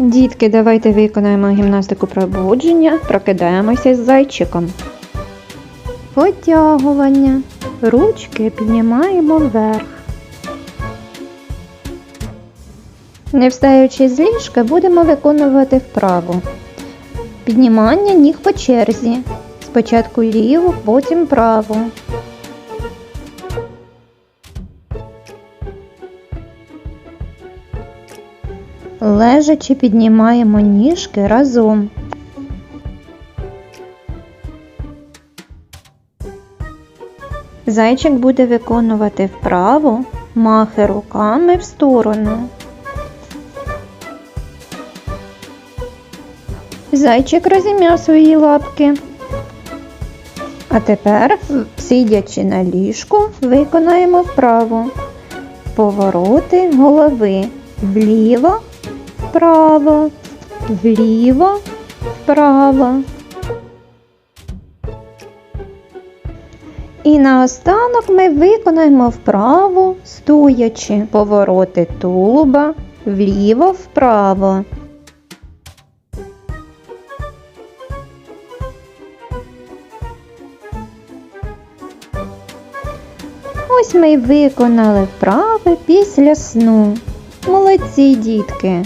Дітки, давайте виконаємо гімнастику пробудження, прокидаємося з зайчиком. Потягування. Ручки піднімаємо вверх. Не встаючи з ліжка, будемо виконувати вправу. Піднімання ніг по черзі. Спочатку ліву, потім праву. Лежачи піднімаємо ніжки разом. Зайчик буде виконувати вправу махи руками в сторону. Зайчик розім'яв свої лапки. А тепер, сидячи на ліжку, виконаємо вправу. Повороти голови вліво, вправо, вліво, вправо. І наостанок ми виконаємо вправу, стоячи повороти тулуба вліво, вправо. Ось ми й виконали вправи після сну. Молодці, дітки!